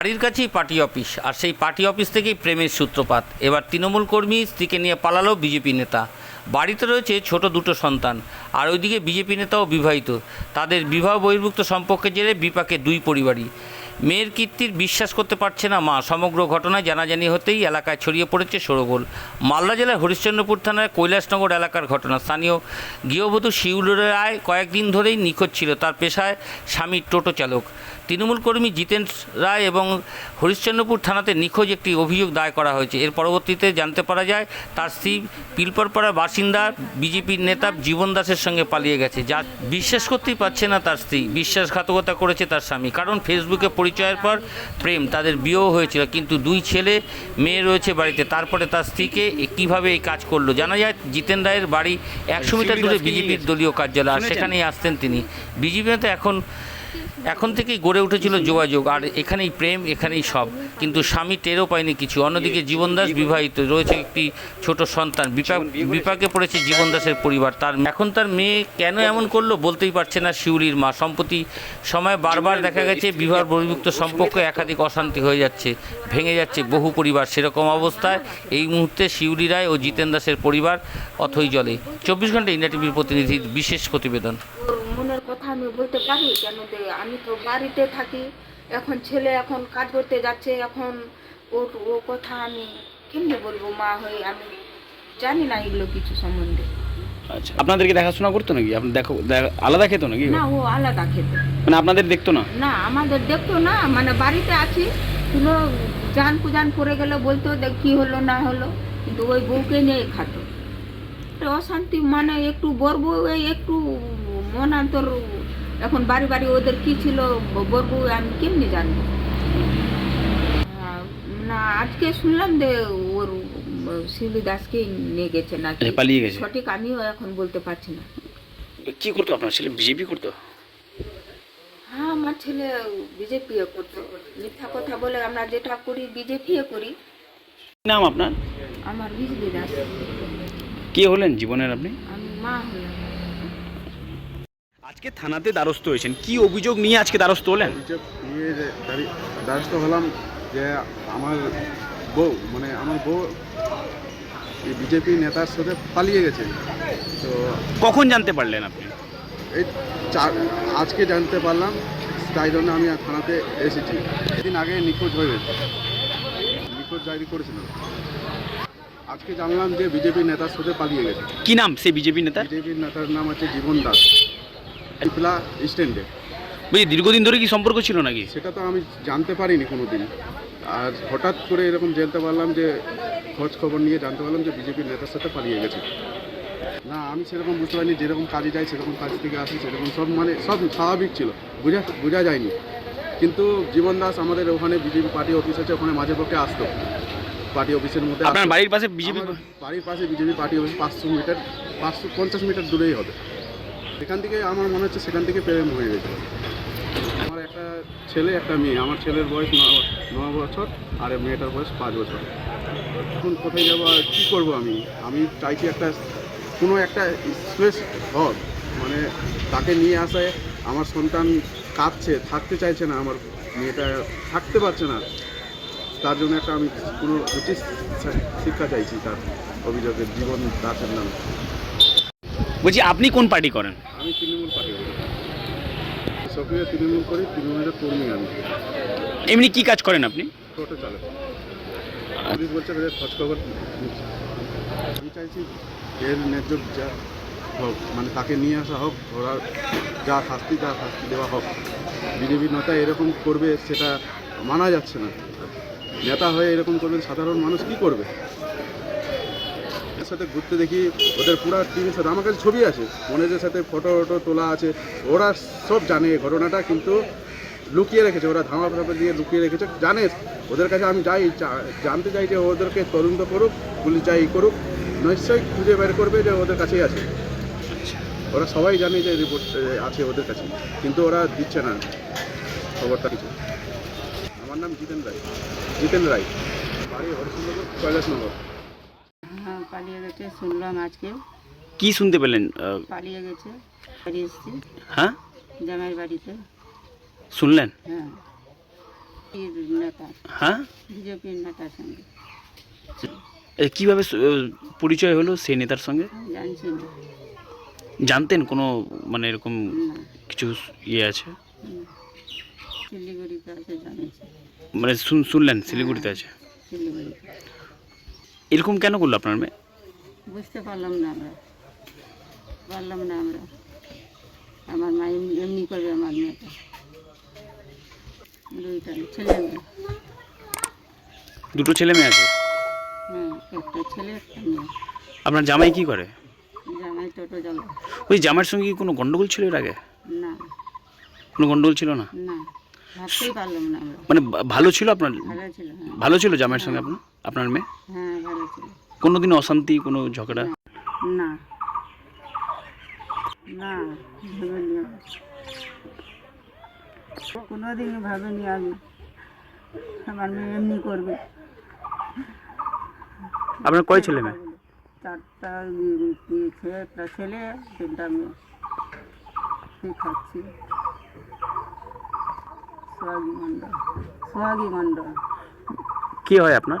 বাড়ির কাছেই party office, আর সেই পার্টি অফিস থেকেই প্রেমের সূত্রপাত। এবার তৃণমূল কর্মী স্ত্রীকে নিয়ে পালালো বিজেপি নেতা। বাড়িতে রয়েছে ছোট দুটো সন্তান, আর ওইদিকে বিজেপি নেতাও বিবাহিত। তাদের বিবাহ বহির্ভুক্ত সম্পর্কের জেরে বিপাকে দুই পরিবারই। মেয়ের কীর্তির বিশ্বাস করতে পারছে না মা। সমগ্র ঘটনায় জানাজানি হতেই এলাকায় ছড়িয়ে পড়েছে সরগোল মালদা জেলার হরিশ্চন্দ্রপুর থানার কৈলাসনগর এলাকার ঘটনা। স্থানীয় গৃহবধূ শিউল রায় কয়েকদিন ধরেই নিখোঁজ ছিল। তার পেশায় স্বামী টোটো চালক। তৃণমূল কর্মী জিতেন রায় এবং হরিশ্চন্দ্রপুর থানাতে নিখোঁজ একটি অভিযোগ দায় করা হয়েছে। এর পরবর্তীতে জানতে পারা যায় তার স্ত্রী পিলপরপাড়ার বাসিন্দা বিজেপির নেতা জীবন দাসের সঙ্গে পালিয়ে গেছে। যা বিশ্বাস করতেই পারছে না তার স্ত্রী। বিশ্বাসঘাতকতা করেছে তার স্বামী। কারণ ফেসবুকে পরিচয়ের পর প্রেম তাদের বিয়েও হয়েছিল। কিন্তু দুই ছেলে মেয়ে রয়েছে বাড়িতে। তারপরে তার স্ত্রীকে কীভাবে এই কাজ করল? জানা যায় জিতেন রায়ের বাড়ি একশো মিটার দূরে বিজেপির দলীয় কার্যালয়। আর সেখানেই আসতেন তিনি। বিজেপি তো এখন এখন থেকেই গড়ে উঠেছিল যোগাযোগ, আর এখানেই প্রেম, এখানেই সব। কিন্তু স্বামী টেরও পায়নি কিছু। অন্যদিকে জীবনদাস বিবাহিত, রয়েছে একটি ছোট সন্তান। বিপাক, বিপাকে পড়েছে জীবনদাসের পরিবার। তার এখন তার মেয়ে কেন এমন করল বলতেই পারছে না শিউলির মা। সম্প্রতি সময় বারবার দেখা গেছে, বিবাহ বহির্ভুক্ত সম্পর্ক একাধিক অশান্তি হয়ে যাচ্ছে, ভেঙে যাচ্ছে বহু পরিবার। সেরকম অবস্থায় এই মুহূর্তে শিউলি রায় ও জিতেন দাসের পরিবার অথই জলে। চব্বিশ ঘণ্টা ইন্ডিয়া টিভির প্রতিনিধির বিশেষ প্রতিবেদন। আমি বলতে পারি কেন যে আমি তো বাড়িতে থাকি এখন ছেলে এখন কাজ করতে যাচ্ছে এখন ওর ও কথা আমি কেমনে বলব মা হয়ে আমি জানি না এগুলো কিছু সম্বন্ধে। আচ্ছা আপনাদেরকে দেখাশোনা করতো নাকি? আপনি দেখো আলাদা খেতো নাকি? না ও আলাদা খেত। মানে আপনাদের দেখতো না? না আমাদের দেখতো না মানে বাড়িতে আছি কোনো জান কুজান পড়ে গেলে বলতো দেখ কি হলো না হলো কিন্তু ওই বউকে নিয়ে খাতো তো অশান্তি মানে একটু বরবু এই একটু মনান্তর এখন বাড়ি বাড়ি ওদের কি ছিল বরবু আমি কেমনি জানব না আজকে শুনলাম যে ওর শিউলি দাসকে নিয়ে গেছে নাকি? আচ্ছা, পালিয়ে গেছে। সঠিক আমিও এখন বলতে পারছি না। কি করতো আপনার ছেলে? বিজেপি করতো? হ্যাঁ আমার ছেলে বিজেপি করতো। মিথ্যা কথা বলে আমরা যেটা করি বিজেপি করি। নাম আপনার? আমার বিজলি দাস। কে হলেন জীবনের আপনি? আমি মা হলাম। আজকে থানাতে দ্বারস্থ হয়েছেন। কি অভিযোগ নিয়ে আজকে দ্বারস্থ হলেন? অভিযোগ নিয়ে যে দাঁড়ি- দ্বারস্থ হলাম যে আমার বউ মানে আমার বউ এই বিজেপি নেতার সাথে পালিয়ে গেছে। তো কখন জানতে পারলেন আপনি? এই চার আজকে জানতে পারলাম তাই জন্য আমি আর থানাতে এসেছি। দিন আগে নিখোঁজ হয়ে গেছে। নিখোঁজ ডায়েরি করেছিল। আজকে জানলাম যে বিজেপি নেতার সাথে পালিয়ে গেছে। কি নাম সেই বিজেপি নেতা? বিজেপির নেতার নাম আছে জীবন দাস। পিপলা স্ট্যান্ডে বুঝি দীর্ঘদিন ধরে কি সম্পর্ক ছিল নাকি? সেটা তো আমি জানতে পারিনি কোনো দিন আর হঠাৎ করে এরকম জানতে পারলাম যে খোঁজ খবর নিয়ে জানতে পারলাম যে বিজেপির নেতার সাথে পালিয়ে গেছে। না আমি সেরকম বুঝতে পারিনি যেরকম কাজে যাই সেরকম কাজ থেকে আসি সেরকম সব মানে সব স্বাভাবিক ছিল। বোঝা বোঝা যায়নি। কিন্তু জীবন দাস আমাদের ওখানে বিজেপি পার্টি অফিস আছে ওখানে মাঝে পক্ষে আসতো। পার্টি অফিসের মধ্যে আপনার বাড়ির পাশে বিজেপি বাড়ির পাশে বিজেপি পার্টি অফিস পাঁচশো মিটার পাঁচশো পঞ্চাশ মিটার দূরেই হবে। সেখান থেকে আমার মনে হচ্ছে সেখান থেকে প্রেম হয়ে গেছে। আমার একটা ছেলে, একটা মেয়ে। আমার ছেলের বয়স ন- বছর আর মেয়েটার বয়স পাঁচ বছর। এখন কোথায় যাব আর কী করব আমি? আমি চাইছি একটা কোনো একটা স্পেস হোক। মানে তাকে নিয়ে আসায় আমার সন্তান কাঁদছে, থাকতে চাইছে না। আমার মেয়েটা থাকতে পারছে না। তার জন্য একটা আমি কোনো উচিত শিক্ষা চাইছি তার অভিযোগের জীবন দাসের নামে। বলছি আপনি কোন পার্টি করেন? আমি তৃণমূল পার্টি করি। সক্রিয় তৃণমূল করি তৃণমূলের কর্মী আমি। এমনি কি কাজ করেন আপনি? টোটো চালক। পুলিশ বলছে যে খোঁজ খবর নিচ্ছে। আমি চাইছি এর ন্যায্য যা হোক মানে তাকে নিয়ে আসা হোক ওরা যা শাস্তি যা শাস্তি দেওয়া হোক। বিজেপি নেতা এরকম করবে সেটা মানা যাচ্ছে না। নেতা হয়ে এরকম করবে সাধারণ মানুষ কি করবে? এর সাথে ঘুরতে দেখি, ওদের পুরো টিমের সাথে। আমার কাছে ছবি আছে মনের সাথে ফটো ফটো তোলা আছে। ওরা সব জানে ঘটনাটা, কিন্তু লুকিয়ে রেখেছে। ওরা ধামা ফাপা দিয়ে লুকিয়ে রেখেছে, জানে। ওদের কাছে আমি যাই জানতে চাই যে ওদেরকে তদন্ত করুক, পুলিশ যাই করুক, নিশ্চয়ই খুঁজে বের করবে যে ওদের কাছেই আছে। ওরা সবাই জানে যে রিপোর্ট আছে ওদের কাছে, কিন্তু ওরা দিচ্ছে না খবরটা কিছু। আমার নাম জিতেন রায়। জিতেন রায়। বাড়ি হরিশচন্দ্রপুর, কৈলাসনগর। পালিয়ে গেছে শুনলাম আজকে। কি শুনতে পেলেন? আহ, পালিয়ে গেছে বাড়ি এসছি। হ্যাঁ? জামাইয়ের বাড়িতে। শুনলেন? হ্যাঁ। নেতা। হ্যাঁ? বিজেপির নেতার সঙ্গে। এ, কীভাবে স- পরিচয় হলো সেই নেতার সঙ্গে? জানছি না। জানতেন কোনো মানে এরকম না। কিছু ইয়ে আছে? হুম। শিলিগুড়িতে আছে জানিয়েছি মানে শুন- শুনলেন শিলিগুড়িতে আছে? শিলিগুড়িতে। এরকম কেন করল আপনার মেয়ে? বুঝতে পারলাম না আমরা। পারলাম না আমরা। আমার মা এমনি করবে আমার মেয়েটা। দুইটা ছেলে মেয়ে। দুটো ছেলে মেয়ে আছে? হ্যাঁ একটা ছেলে একটা মেয়ে। আপনার জামাই কি করে? জামাই টোটো ওই জামাইয়ের সঙ্গে কি কোনো গন্ডগোল ছিল এর আগে? না। কোনো গন্ডগোল ছিল না? না ভাবতেই পারলাম না আমরা। মানে ভালো ছিল আপনার? ভালো ছিল হ্যাঁ। ভালো ছিল জামাইয়ের সঙ্গে আপনার? আপনার মেয়ে? হ্যাঁ ভালো ছিল। কোনো দিন অশান্তি কোনো ঝগড়া? না। না ভাবিনি। কোনোদিন ভাবিনি আমি। আমার মেয়ে এমনি করবে। আপনার কয় ছেলে মেয়ে? চারটা ছেলে একটা ছেলে তিনটা মেয়ে। কি খাচ্ছি। সোহাগী মণ্ডল। সোহাগী মণ্ডল। কি হয় আপনার?